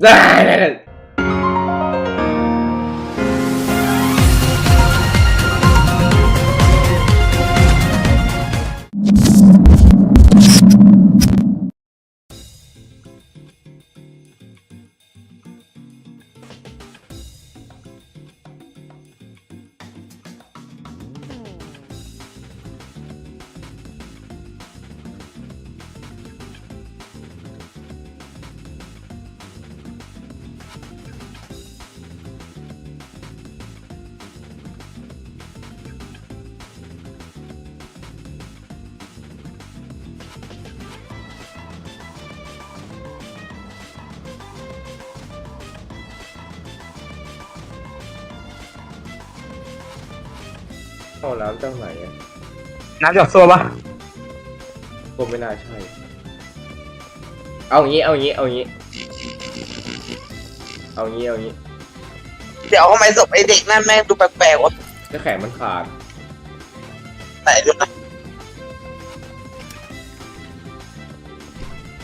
ไเอาน้ำจากไหนอะน้ำจากซัวปะผมไม่น่าใช่ เอางี้ เอางี้ เอางี้ เอางี้ เอางี้เดี๋ยวทำไมศพไอเด็กนั่นแม่งดูแปลกๆวะจะแขนมันขาด ไหนดูนะ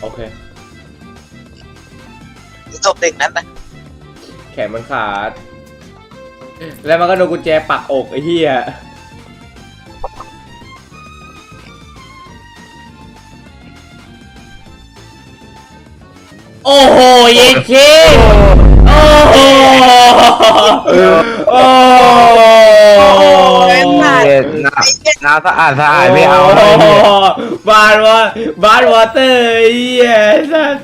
โอเค ศพเด็กนั้นนะแขนมันขาด แล้วมันก็โดนกุญแจปักอกไอ้เหี้ย โอ้โหเย็นเคโอ้โหโอ้เย็นน้ำน้ำสะอาดสะอาดไม่เอาโโหบาร์วอบ้านวอเตอร์ไอ้เหี้ยสัส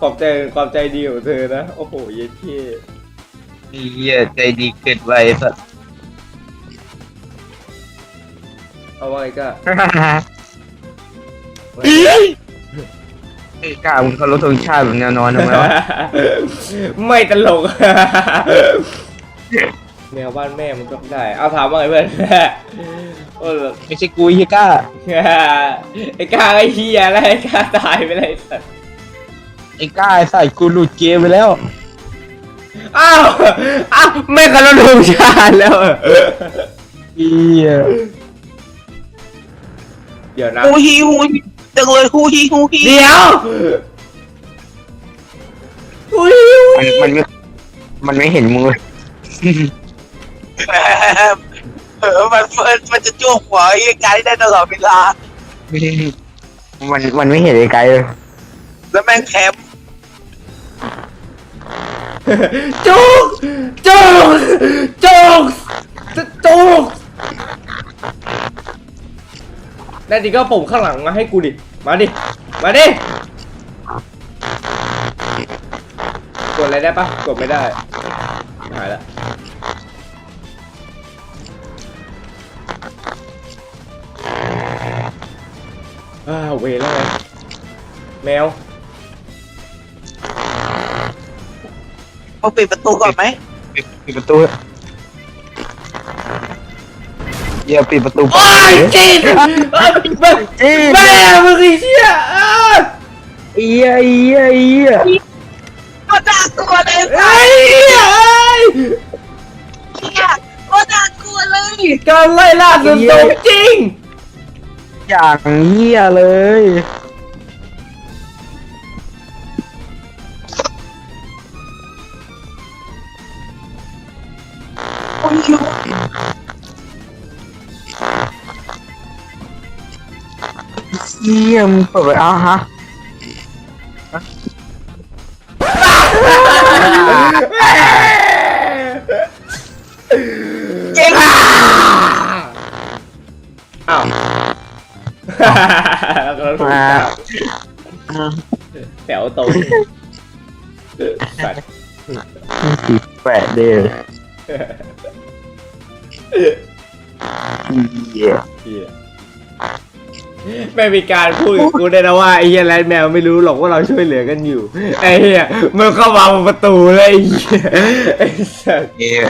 ขอบใจขอบใจดีของเธอนะ โอ้โหเย็นเคเหี้ยใจดีเกินไปสัสเอาไว้ก็ ไอ้กล้ามึงเขารถธงชาติแบบแนวนอนทำไมวะไม่ตลก แมวบ้านแม่มันก็ได้ เอาถามว่าไงเพื่อน โอ้ไม่ใช่กูไอ้กล้าไอ้กาไอ้เฮียแล้วไอ้กาตายไปเลยสัตว์ไอ้กล้าไอ้ใส่กูหลุดเกมไปแล้ว อ้าวอ้าวไม่กันแล้วดูชาติแล้ว เหี้ยเดี๋ยวนะฮูฮีฮูฮี จังเลยฮูฮีฮูฮีเดี๋ยวอุ้ยมันมันไม่มันไม่เห็นมือ เออมันมันมันจะจ้วงหัวไอ้ไกด์ได้ตลอดเวลา มันมันไม่เห็นไอ้ไกลเลยแล้วแม่งแคมป์จุกจุก น่จริงก็ผมข้างหลังมาให้กูดิ มาดิ มาดิ กดอะไรได้ปะกดไม่ได้ หายละอ้าวเวรแล้วไงแมวมาปิดประตูก่อนไหมปิดปิดประตู อย่าปิดประตูโอ้ยจีนเอ้ยแม่แม่มึงไอ้เชี่ยอ้าวเอี้ยเอี้ยเอี้ยก็น่ากลัวเลยไอ้เหี้ยเอ้ยเนี่ยก็น่ากลัวเลยการไล่ล่าสุดโต่งจริง อย่างเหี้ยเลยฮูฮีฮู เหี้ยมึงเปิดไปอ้าวฮะเก่งอ้าวแล้วก็ถูกจับแถวตรงสัตว์สีแปดเด้อเหี้ย เหี้ย ไม่มีการพูดกับกูได้นะว่าไอ้เหี้ยแรดแมวไม่รู้หรอกว่าเราช่วยเหลือกันอยู่ไอ้เหี้ยมันเข้ามาบนประตูเลยไอ้เหี้ยไอ้สัตว์เหี้ย